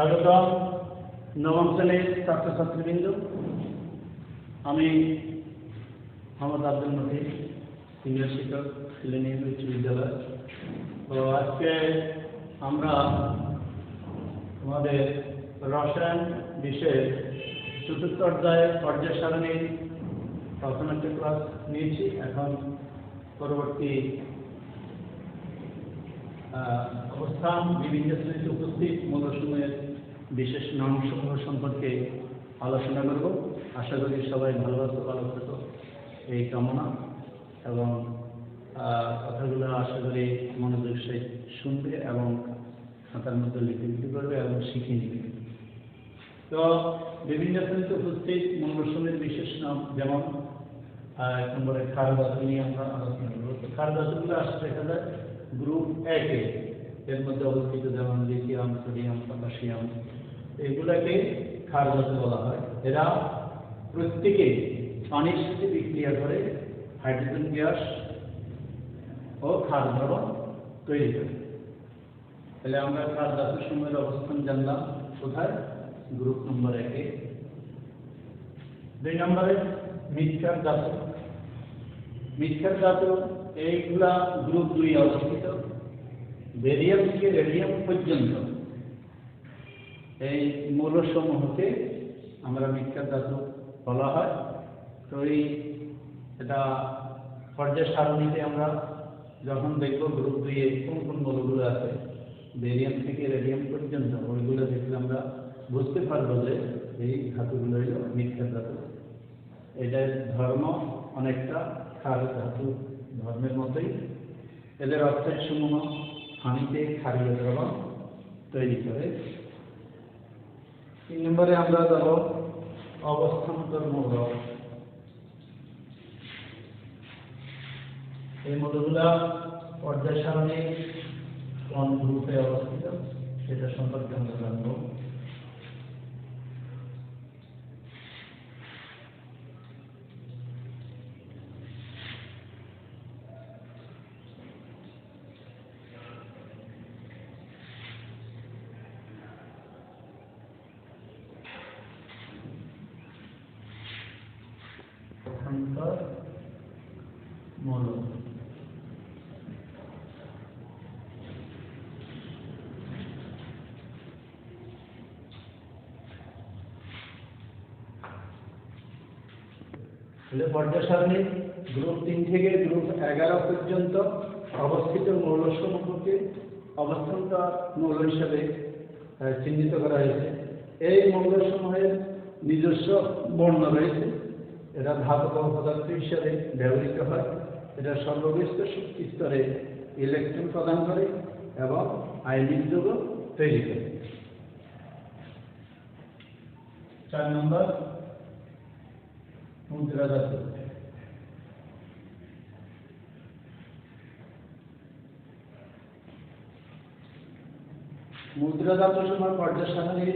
স্বাগতম নবম শ্রেণির ছাত্রছাত্রীবৃন্দ, আমি মোহাম্মদ আব্দুল মতিন সিনিয়র শিক্ষক সিলেনি উচ্চ বিদ্যালয় তো আজকে আমরা আমাদের রসায়ন বিষয়ের চতুর্থ অধ্যায় পর্যায় সারণীর প্রথম ক্লাস নিয়েছি, এখন পরবর্তী অবস্থান, বিভিন্ন শ্রেণীতে উপস্থিত মূলসমূহের বিশেষ নামসমূহ সম্পর্কে আলোচনা করব। আশা করি সবাই ভালোবাসতে পারত এই কামনা এবং কথাগুলো আশা করি মনোযোগ সে শুনবে এবং খাতার মধ্যে লিপিবদ্ধ করবে এবং শিখে নেবে তো বিভিন্ন শ্রেণীতে উপস্থিত মূলসমূহের বিশেষ নাম যেমন এক নম্বরে খার ধাতু নিয়ে আমরা আলোচনা করব। তো খার ধাতুগুলো আসলে দেখা যায় গ্রুপ একে এর মধ্যে অবস্থিত যেমন লিথিয়াম সোডিয়াম, পটাশিয়াম এগুলাকে ধাতু বলা হয়। এরা প্রত্যেকে পানির সাথে বিক্রিয়া করে হাইড্রোজেন গ্যাস ও ক্ষার দ্রবণ তৈরি করে। তাহলে আমরা ক্ষার ধাতু সময়ের অবস্থান জানলাম। কোথায়? গ্রুপ নম্বর একে। দুই নম্বরে মিথ্যার ধাতু মিথ্যার ধাতু এইগুলা গ্রুপ দুই অবস্থিত। বেরিয়াম থেকে রেডিয়াম পর্যন্ত। এই মৌলসমূহকে আমরা মিথ্যার ধাতু বলা হয়। তো এই এটা পর্যায় সারণীতে আমরা যখন দেখব গ্রুপ দুইয়ে কোন কোন মৌলগুলো আছে বেরিয়াম থেকে রেডিয়াম পর্যন্ত, ওইগুলো দেখলে আমরা বুঝতে পারব যে এই ধাতুগুলো হলো মিথ্যার ধাতু। এদের ধর্ম অনেকটা ক্ষার ধাতু, ধর্মের মতোই। এদের অর্থের সমূহ পানিতে ক্ষারীয় দ্রবণ তৈরি করে। তিন নম্বরে আমরা যাব অবস্থান্তর মৌল এই মূলগুলা পর্যায় সারণী কোন গ্রুপে অবস্থিত? সেটা সম্পর্কে আমরা জানব অভ্যন্তর মৌল তাহলে পর্যায় সারণী গ্রুপ তিন থেকে গ্রুপ এগারো পর্যন্ত অবস্থিত মৌলসমূহকে অবস্থান্তর মৌল হিসাবে চিহ্নিত করা হয়েছে। এই মৌলসমূহের নিজস্ব বর্ণ রয়েছে। এরা ধাতব পদার্থ হিসাবে ব্যবহৃত হয়। এটা সর্ববিষ্ট শক্তি স্তরে ইলেকট্রন প্রদান করে এবং আইনিক যৌগ তৈরি করে। চার নম্বর। মুদ্রা ধাতু মুদ্রা ধাতু সময় পর্যায়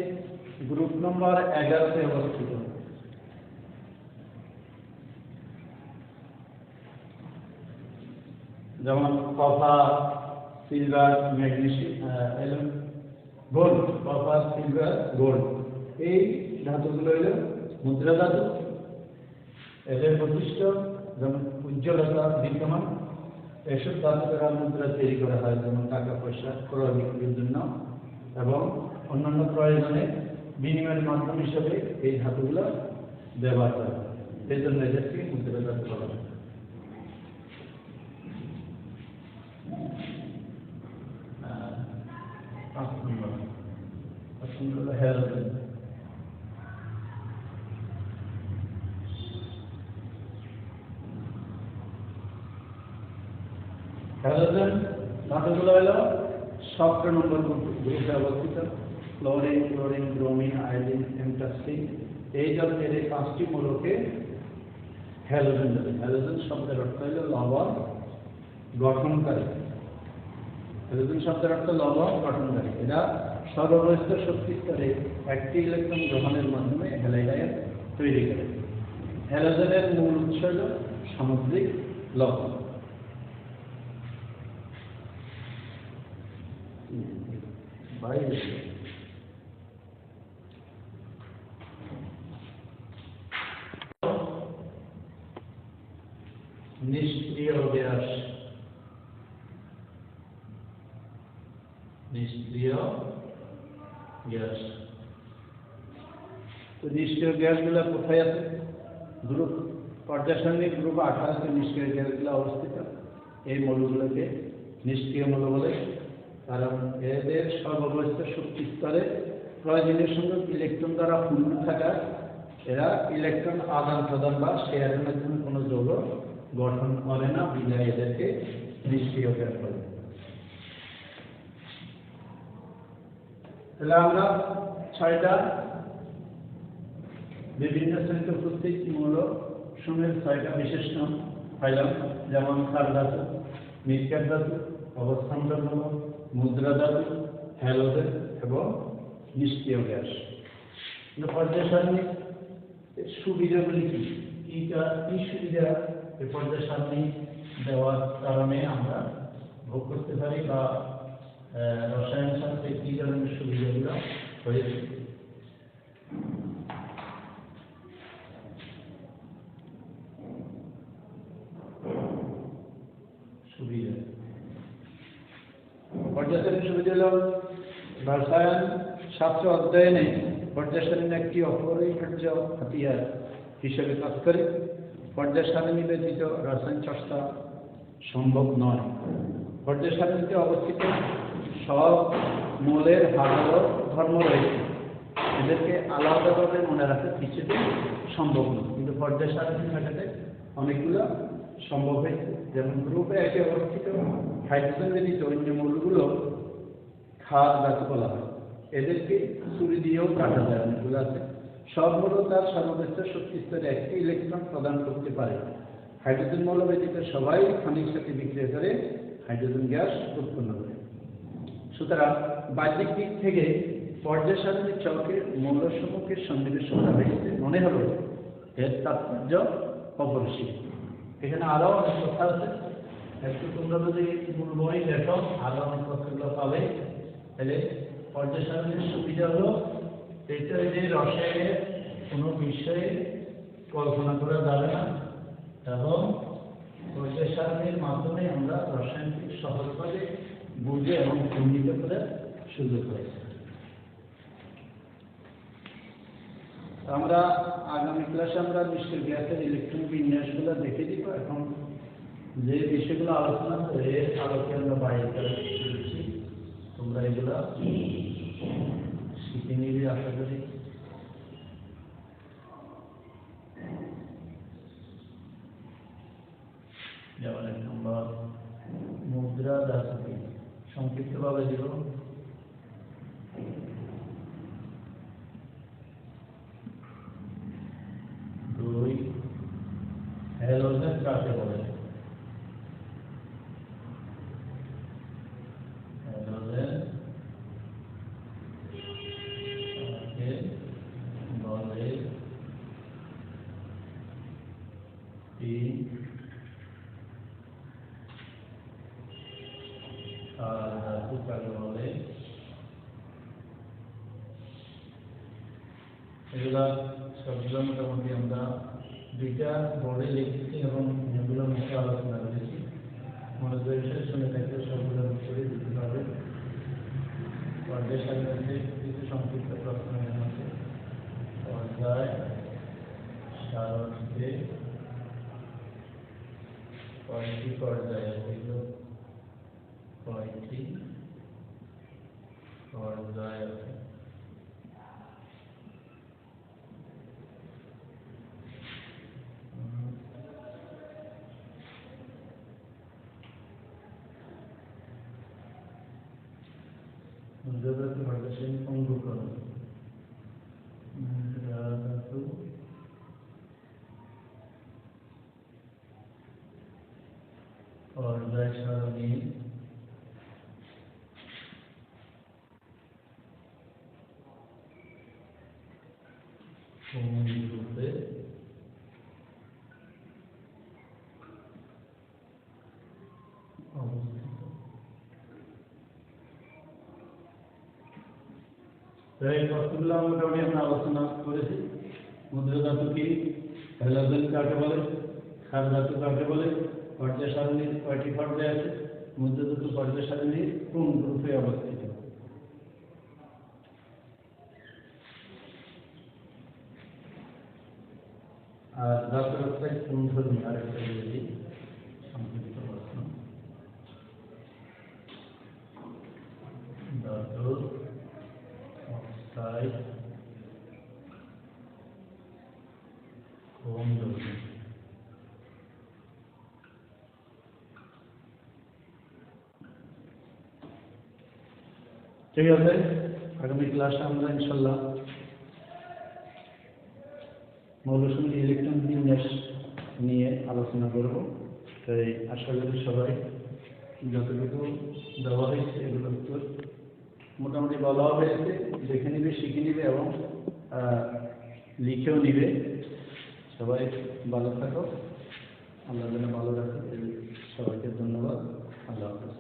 গ্রুপ নম্বর এগারোতে অবস্থিত। যেমন copper silver, magnesium gold copper silver, gold. এই ধাতুগুলো হলো মুদ্রা ধাতু এদের বৈশিষ্ট্য যেমন উজ্জ্বলতা, বিদ্যমান, এসব ধাতু দ্বারা মুদ্রা তৈরি করা হয়, যেমন টাকা, পয়সা, ক্রয় বিক্রির জন্য এবং অন্যান্য প্রয়োজনে বিনিময়ের মাধ্যম হিসেবে এই ধাতুগুলো ব্যবহার হয়। এই জন্য এদেরকে মুদ্রা ধাতু হয়। নম্বর পাঁচ নম্বর হলো হ্যালোজেন হ্যালোজেন হলো সতেরো নম্বর গ্রুপে অবস্থিত। Chlorine chlorine bromine iodine astatine এই জাতীয় এই পাঁচটি মূলকে হ্যালোজেন বলে। হ্যালোজেন শব্দের অর্থ হলো লবণ গঠনকারী। হ্যালোজেন শব্দের অর্থ লবণ গঠনকারী। এরা সর্ববস্থ শক্তি স্তরে একটি ইলেকট্রন গ্রহণের মাধ্যমে হ্যালাইডাইড তৈরি করে। হ্যালোজেনের মূল উৎস হল সামুদ্রিক লবণ। निष्क्रिय अभ्यास निष्क्रिय गैस तो निष्क्रिय गैस गला कथा ग्रुप प्रशासनिक ग्रुप आठ निष्क्रिय गैस गला अवस्थित ये मलगुल निष्क्रिय मलगले কারণ এদের সর্ববস্থ শক্তি স্তরে প্রয়োজনীয় সংখ্যক ইলেকট্রন দ্বারা পূর্ণ থাকা, এরা ইলেকট্রন আদান প্রদান বা শেয়ারের মাধ্যমে কোনো যৌগ গঠন করে না বিদায় এদেরকে নিষ্ক্রিয় বলে তাহলে আমরা ছয়টা বিভিন্ন শ্রেণীতে উপস্থিত মূল সময়ের ছয়টা বিশেষ নাম পাইলাম, যেমন খার ধাতু মিসকার ধাতু অবস্থান ধাতু মুদ্রা ধাতু হ্যালোজেন এবং নিষ্ক্রিয় গ্যাস পর্যায় সুবিধাগুলি কি? কি কা- সুবিধা এই পর্যায় সারণী দেওয়ার কারণে আমরা ভোগ করতে পারি বা রসায়ন শাস্ত্রে কি ধরনের সুবিধাগুলো হয়েছে সুবিধা সুবিধা হল রসায়ন শাস্ত্র অধ্যয়নে পর্যায়সারণী একটি অপরিহার্য হাতিয়ার হিসেবে কাজ করে। পর্যায়সারণী ব্যতীত রসায়ন চর্চা সম্ভব নয়। পর্যায়সারণীতে অবস্থিত সব মূলের হাজারো ধর্ম রয়েছে। এদেরকে আলাদাভাবে মনে রাখা কিছুতেই সম্ভব নয়। কিন্তু পর্যায় সারণী থাকাতে অনেকগুলো সম্ভব হয়েছে। যেমন গ্রুপে একে অবস্থিত হাইড্রোজেন অন্য মূলগুলো খাদ ধাতু বলা হয়। এদেরকে চুরি দিয়েও কাটা যায় অনেকগুলো আছে। সব তার সর্বশ্রেষ্ঠ শক্তি স্তরে একটি ইলেকট্রন প্রদান করতে পারে। হাইড্রোজেন মৌল ব্যতীত সবাই খনির সাথে বিক্রিয়া করে হাইড্রোজেন গ্যাস উৎপন্ন করে। সুতরাং বাহ্যিক দিক থেকে পর্যায় সারণীর চকের মৌলসমূহকে সন্নিবেশ করা হয়েছে মনে হলো এর তাৎপর্য অপরিসীম। এখানে আরও অনেক কথা আছে। একটু তোমরা যদি মূল বই দেখো আরও অনেক কথাগুলো পাবে। তাহলে পর্যায় সারণীর সুবিধা হলো, এটা যে রসায়নের কোনো বিষয়ে কল্পনা করা যাবে না। এবং পর্যায় সারণীর মাধ্যমে আমরা রসায়নকে সহজভাবে বুঝে এবং চিহ্নিত করে সুযোগ হয়েছে আমরা আগামী ক্লাসে আমরা নিশ্চয় গ্যাসের ইলেকট্রন বিন্যাসগুলো দেখে দিব এখন যে বিষয়গুলো আলোচনা করে আলোকে আমরা বাইরে করে দিচ্ছি তোমরা এগুলো শিখে নিবে আশা করি। যেমন এক নম্বর, মুদ্রা ধাতুকে সংক্ষিপ্তভাবে দিব দুই হ্যালোজেন কাকে বলে হ্যালোজেন কাকে বলে তিন আর ধাতু কাকে বলে এগুলা সবগুলো মোটামুটি আমরা দুইটা বোর্ডে লিখেছি এবং এগুলো মুখে আলোচনা করেছি। মনে করে শুনে থাকলে সবগুলো করে দিতে পারবে। পর্যায় সাজাতে কিছু সংক্ষিপ্ত প্রশ্ন আছে। পর্যায় সারণীতে কয়টি পর্যায় আছে এগুলো পর্যায় আছে মুদ্রাধাতু ভাগশেন অঙ্গকরণ মুদ্রাধাতু পর্যায় সারণী কোন রূপে অবস্থিত এই প্রশ্নগুলো আমরা আলোচনা করেছি। মুদ্রা ধাতু কী? হেলাদন কাকে বলে? সার ধাতু কাকে বলে? পর্যায় সারণীর কয়টি পর্যায় আছে? মুদ্রা ধাতু পর্যায় সারণীর কোন গ্রুপে অবস্থিত? আর ধাতু হচ্ছে কোন ধরনের আরেকটা ঠিক আছে, আগামী ক্লাসে আমরা ইনশাল্লাহ মৌলসঙ্গী ইলেকট্রন বিন্যাস নিয়ে আলোচনা করব। তাই আশা করি সবাই যতটুকু দেওয়া হয়েছে এগুলো মোটামুটি বলাও হয়েছে দেখে নিবে, শিখে নিবে এবং লিখেও নিবে। সবাই ভালো থাকো। আল্লাহ ভালো রাখো। সবাইকে ধন্যবাদ। আল্লাহ হাফেজ।